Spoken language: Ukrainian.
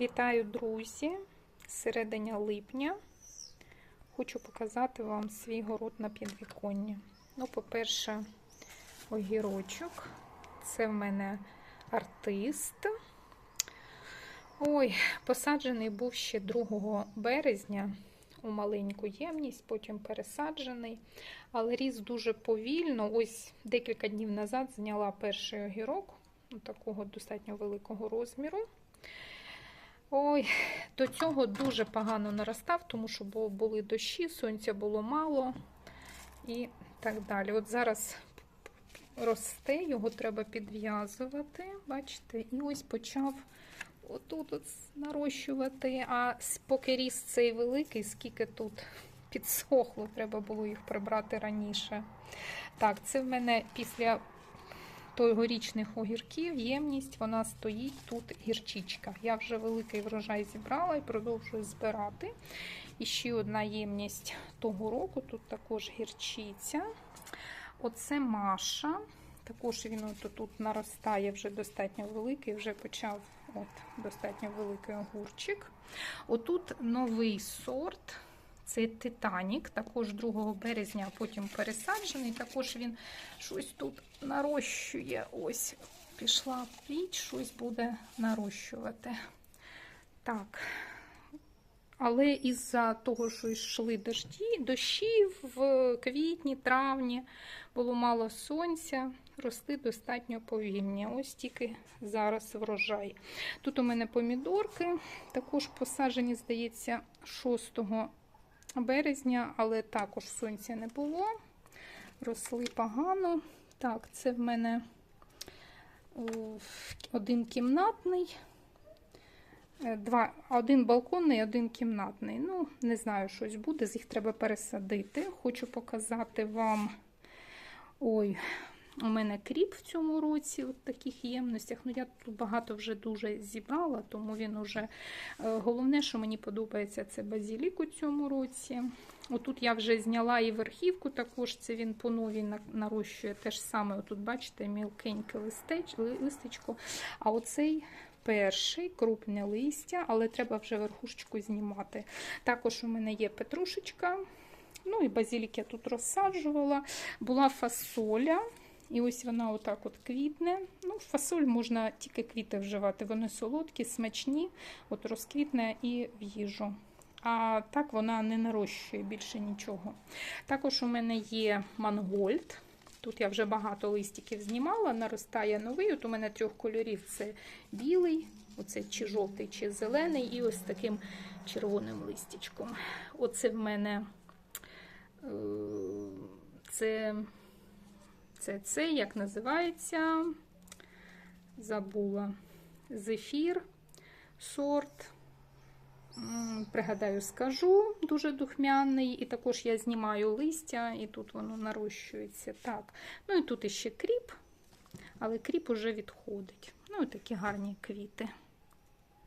Вітаю, друзі! Серединя липня. Хочу показати вам свій город на підвіконні. Ну, по-перше, огірочок. Це в мене артист. Ой, посаджений був ще 2 березня у маленьку ємність, потім пересаджений, але ріс дуже повільно. Ось декілька днів назад зняла перший огірок, ну, такого достатньо великого розміру. Ой, до цього дуже погано наростав, тому що були дощі, сонця було мало і так далі. От зараз росте, його треба підв'язувати, бачите, і ось почав отут от нарощувати. А поки ріс цей великий, скільки тут підсохло, треба було їх прибрати раніше. Так, це в мене після Тогорічних огірків ємність, вона стоїть тут гірчичка. Я вже великий врожай зібрала і продовжую збирати. І ще одна ємність того року, тут також гірчиця. Оце Маша. Також він тут наростає вже достатньо великий, вже почав от, достатньо великий огурчик. Отут новий сорт. Це Титанік, також 2 березня, а потім пересаджений. Також він щось тут нарощує. Ось, пішла піч, щось буде нарощувати. Так. Але із-за того, що йшли дощі, дощі в квітні, травні, було мало сонця, росли достатньо повільні. Ось тільки зараз врожай. Тут у мене помідорки, також посаджені, здається, 6 березня, але також сонця не було. Росли погано. Так, це в мене один кімнатний, два, один балконний, один кімнатний. Ну, не знаю, щось буде, з їх треба пересадити. Хочу показати вам. Ой, у мене кріп в цьому році, в таких ємностях. Ну, я тут багато вже дуже зібрала, тому він уже. Головне, що мені подобається, це базілік у цьому році. Отут я вже зняла і верхівку, також це він по новій нарощує те ж саме. Отут, бачите, мілкеньке листечко. А оцей перший крупне листя, але треба вже верхушечку знімати. Також у мене є петрушечка. Ну і базілік я тут розсаджувала. Була фасоля. І ось вона отак от квітне. Ну, Фасоль можна тільки квіти вживати. Вони солодкі, смачні, от розквітне і в їжу. А так вона не нарощує більше нічого. Також у мене є мангольд. Тут я вже багато листиків знімала, наростає новий. От у мене трьох кольорів це білий, оце чи жовтий, чи зелений, і ось таким червоним листячком. Оце в мене це. Це це, як називається, забула зефір, сорт. Пригадаю, скажу, дуже духмяний. І також я знімаю листя, і тут воно нарощується. Так. Ну і тут іще кріп, але кріп уже відходить. Ну і такі гарні квіти.